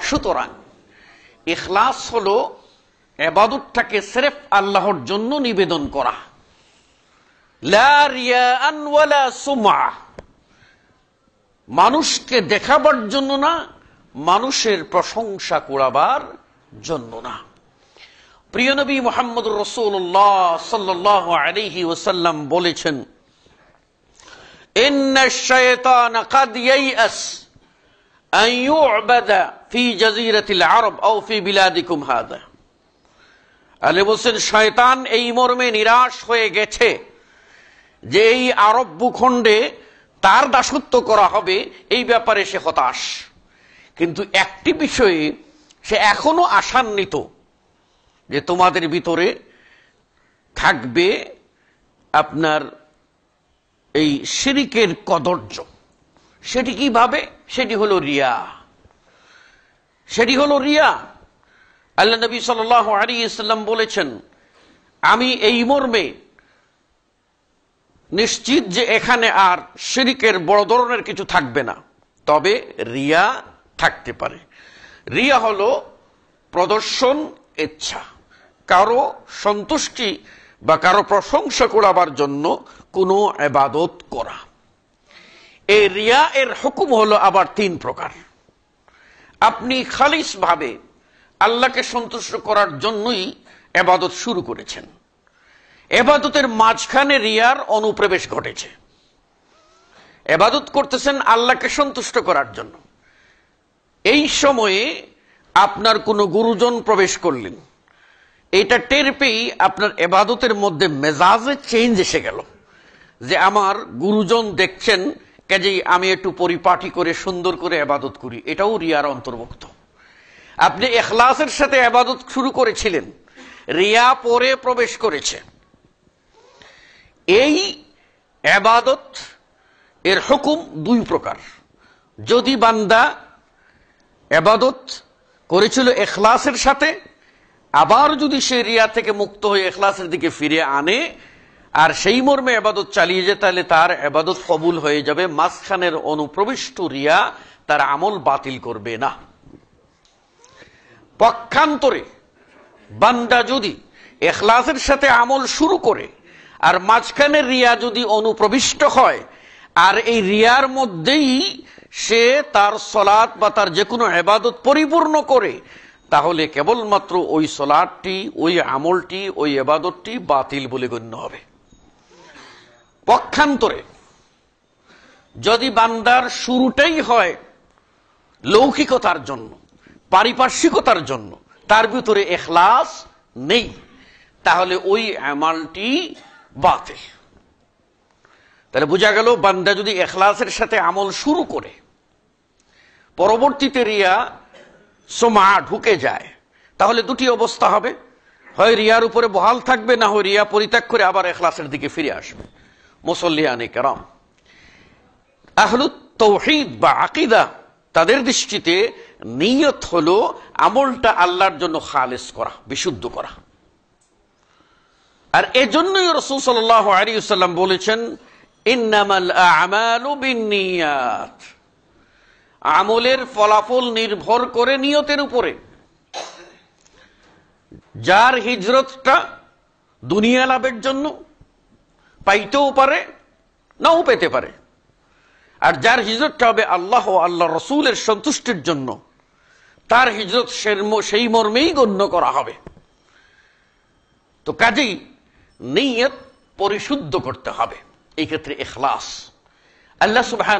সুতরাং এখলাস হল এবাদতটাকে সেরেফ আল্লাহর জন্য নিবেদন করা। মানুষকে দেখাবার জন্য না, মানুষের প্রশংসা করাবার জন্য না। প্রিয় নবী মোহাম্মদ রসুল্লাহ সাল্লাহ আলহি ওসাল্লাম বলেছেন أن يعبد في جزيرة العرب أو في بلادكم هذا আলে বলছেন শয়তান এই মর্মে নিরাশ হয়ে গেছে যে এই আরব ভূখণ্ডে তার দাসত্ব করা হবে এই ব্যাপারে সে হতাশ কিন্তু একটি বিষয়ে সে এখনো আশান্বিত যে তোমাদের ভিতরে থাকবে আপনার এই শিরিকের কদর্য সেটি কীভাবে সেটি হলো রিয়া। সেটি হলো রিয়া। আল্লাহ নবী সাল আলী ইসলাম বলেছেন, আমি এই মর্মে নিশ্চিত যে এখানে আর শিরিকের বড় ধরনের কিছু থাকবে না। তবে রিয়া থাকতে পারে। রিয়া হলো প্রদর্শন, ইচ্ছা। কারও সন্তুষ্টি বা কারও প্রশংসা করাবার জন্য কোনো এবাদত করা। এই রিয়া এর হুকুম হলো আবার তিন প্রকার। আপনি খালিস ভাবে আল্লাহকে সন্তুষ্ট করার জন্যই এবাদত শুরু করেছেন। এবাদতের মাঝখানে রিয়ার অনুপ্রবেশ ঘটেছে। এবাদত করতেছেন আল্লাহকে সন্তুষ্ট করার জন্য। এই সময়ে আপনার কোনো গুরুজন প্রবেশ করলেন। এটা টের পেয়েই আপনার এবাদতের মধ্যে মেজাজে চেঞ্জ এসে গেল যে আমার গুরুজন দেখছেন কাজেই আমি একটু পরিপাটি করে, সুন্দর করে আবাদত করি। এটাও রিয়ার অন্তর্ভুক্ত। আপনি এখলাসের সাথে আবাদত শুরু করেছিলেন। রিয়া পরে প্রবেশ করেছে। এই আবাদত, এর হুকুম দুই প্রকার। যদি বান্দা আবাদত করেছিল এখলাসের সাথে, আবার যদি সে রিয়া থেকে মুক্ত হয়ে এখলাসের দিকে ফিরে আনে আর সেই মর্মে আবাদত চালিয়ে যায় তাহলে তার আবাদত কবুল হয়ে যাবে, মাঝখানের অনুপ্রবিষ্ট রিয়া তার আমল বাতিল করবে না। পক্ষান্তরে বান্দা যদি এখলাসের সাথে আমল শুরু করে, আর মাঝখানে রিয়া যদি অনুপ্রবিষ্ট হয়, আর এই রিয়ার মধ্যেই সে তার সলাৎ বা তার যে কোনো এবাদত পরিপূর্ণ করে, তাহলে কেবলমাত্র ওই সলাটটি ওই আমলটি, ওই এবাদতটি বাতিল বলে গণ্য হবে। পক্ষান্তরে। যদি বান্দার শুরুটাই হয় লৌকিকতার জন্য, পারিপার্শ্বিকতার জন্য, তার ভিতরে এখলাস নেই, তাহলে ওই আমালটি বাতিল। তাহলে বোঝা গেল, বান্দা যদি এখলাসের সাথে আমল শুরু করে, পরবর্তীতে রিয়া সোমা ঢুকে যায়, তাহলে দুটি অবস্থা হবে। হয় রিয়ার উপরে বহাল থাকবে, না হয় রিয়া পরিত্যাগ করে আবার এখলাসের দিকে ফিরে আসবে। মুসল্লিয়ানি কেরাম। আহলু তৌহিদ বা আকিদা, তাদের দৃষ্টিতে নিয়ত আমলটা আল্লাহর জন্য খালেস করা, বিশুদ্ধ করা। আর এজন্যই রসুল সাল্লাম বলেছেন আমলের ফলাফল নির্ভর করে নিয়তের উপরে। যার হিজরতটা দুনিয়া লাভের জন্য পাইতেও পারে, নাও পেতে পারে। আর যার হিজরতটা হবে আল্লাহ আল্লাহ রসুলের সন্তুষ্টির জন্য, তার হিজরত সেই মর্মেই গণ্য করা হবে। তো কাজেই নিয়ত পরিশুদ্ধ করতে হবে। এই ক্ষেত্রে এখলাস আল্লাহ সুবাহ